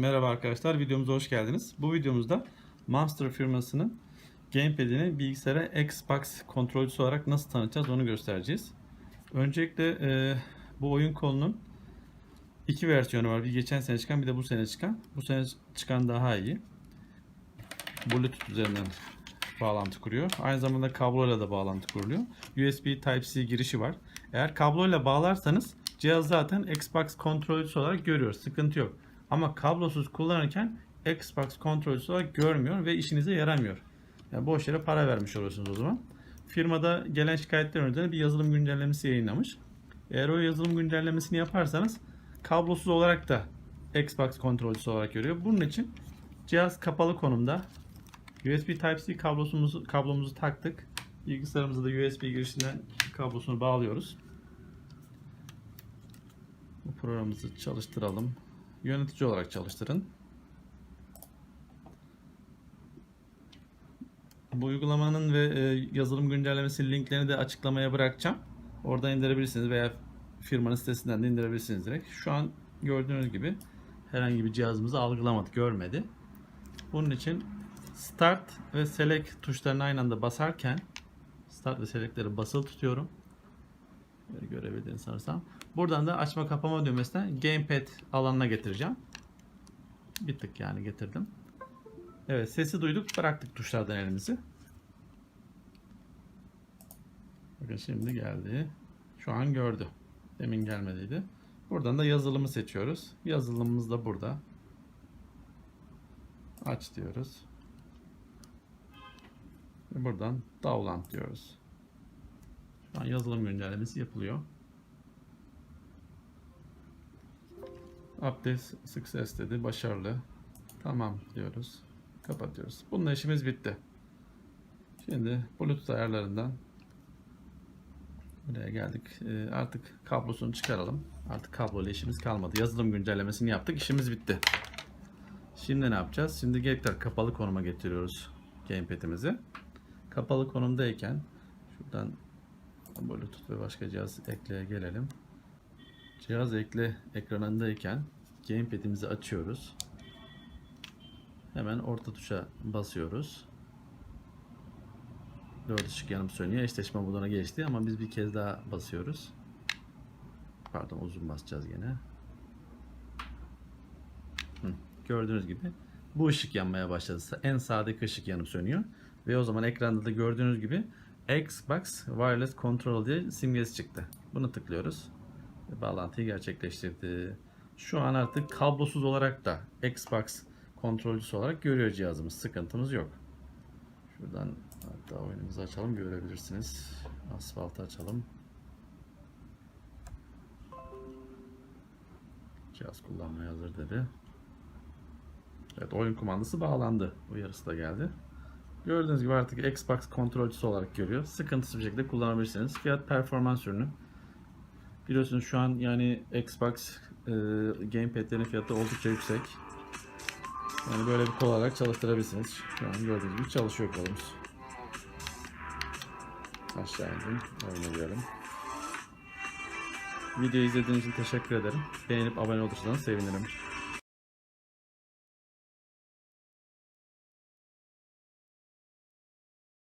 Merhaba arkadaşlar, videomuza hoş geldiniz. Bu videomuzda Monster firmasının Gamepad'ini bilgisayara Xbox kontrolcüsü olarak nasıl tanıtacağız onu göstereceğiz. Öncelikle e, bu oyun kolunun iki versiyonu var. Bir geçen sene çıkan bir de bu sene çıkan. Bu sene çıkan daha iyi. Bluetooth üzerinden bağlantı kuruyor. Aynı zamanda kabloyla da bağlantı kuruluyor. USB Type-C girişi var. Eğer kabloyla bağlarsanız cihaz zaten Xbox kontrolcüsü olarak görüyor. Sıkıntı yok. Ama kablosuz kullanırken Xbox kontrolcüsü olarak görmüyor ve işinize yaramıyor. Yani boş yere para vermiş oluyorsunuz o zaman. Firmada gelen şikayetler üzerine bir yazılım güncellemesi yayınlamış. Eğer o yazılım güncellemesini yaparsanız kablosuz olarak da Xbox kontrolcüsü olarak görüyor. Bunun için cihaz kapalı konumda USB Type-C kablosumuzu, kablomuzu taktık. Bilgisayarımıza da USB girişinden kablosunu bağlıyoruz. Bu programımızı çalıştıralım. Yönetici olarak çalıştırın. Bu uygulamanın ve e, yazılım güncellemesi linklerini de açıklamaya bırakacağım. Oradan indirebilirsiniz veya firmanın sitesinden de indirebilirsiniz direkt. Şu an gördüğünüz gibi herhangi bir cihazımızı algılamadı, görmedi. Bunun için Start ve Select tuşlarını aynı anda basarken Start ve Select'leri basılı tutuyorum. Böyle görebildiğiniz sanırsam. Buradan da açma kapama düğmesinden Gamepad alanına getireceğim. Bir tık yani getirdim. Evet sesi duyduk bıraktık tuşlardan elimizi. Bakın şimdi geldi. Şu an gördü. Demin gelmediydi. Buradan da yazılımı seçiyoruz. Yazılımımız da burada. Aç diyoruz. Ve buradan download diyoruz. Şu an yazılım güncellemesi yapılıyor. Update success dedi. Başarılı. Tamam diyoruz. Kapatıyoruz. Bununla işimiz bitti. Şimdi Bluetooth ayarlarından buraya geldik. Ee, artık kablosunu çıkaralım. Artık kabloyla işimiz kalmadı. Yazılım güncellemesini yaptık. İşimiz bitti. Şimdi ne yapacağız? Şimdi tekrar kapalı konuma getiriyoruz gamepad'imizi. Kapalı konumdayken şuradan Bluetooth ve başka cihaz ekleye gelelim. Cihaz ekle ekranındayken gamepad'imizi açıyoruz. Hemen orta tuşa basıyoruz. Dört ışık yanıp sönüyor. Eşleşme moduna geçti ama biz bir kez daha basıyoruz. Pardon uzun basacağız gene. Hı, gördüğünüz gibi bu ışık yanmaya başladı. En sağdaki ışık yanıp sönüyor. Ve o zaman ekranda da gördüğünüz gibi Xbox Wireless Control diye simgesi çıktı. Bunu tıklıyoruz. Bağlantıyı gerçekleştirdi. Şu an artık kablosuz olarak da Xbox kontrolcüsü olarak görüyor cihazımız. Sıkıntımız yok. Şuradan hatta oyunumuzu açalım görebilirsiniz. Asfaltı açalım. Cihaz kullanmaya hazır dedi. Evet oyun kumandası bağlandı. Uyarısı da geldi. Gördüğünüz gibi artık Xbox kontrolcüsü olarak görüyor. Sıkıntısız bir şekilde kullanabilirsiniz. Fiyat performans ürünü. Biliyorsunuz şu an yani Xbox e, gamepad'lerin fiyatı oldukça yüksek. Yani böyle bir kol olarak çalıştırabilirsiniz. Şu an gördüğünüz gibi çalışıyor kolumuz. Aşağı indim. Oynayalım. Videoyu izlediğiniz için teşekkür ederim. Beğenip abone olursanız sevinirim.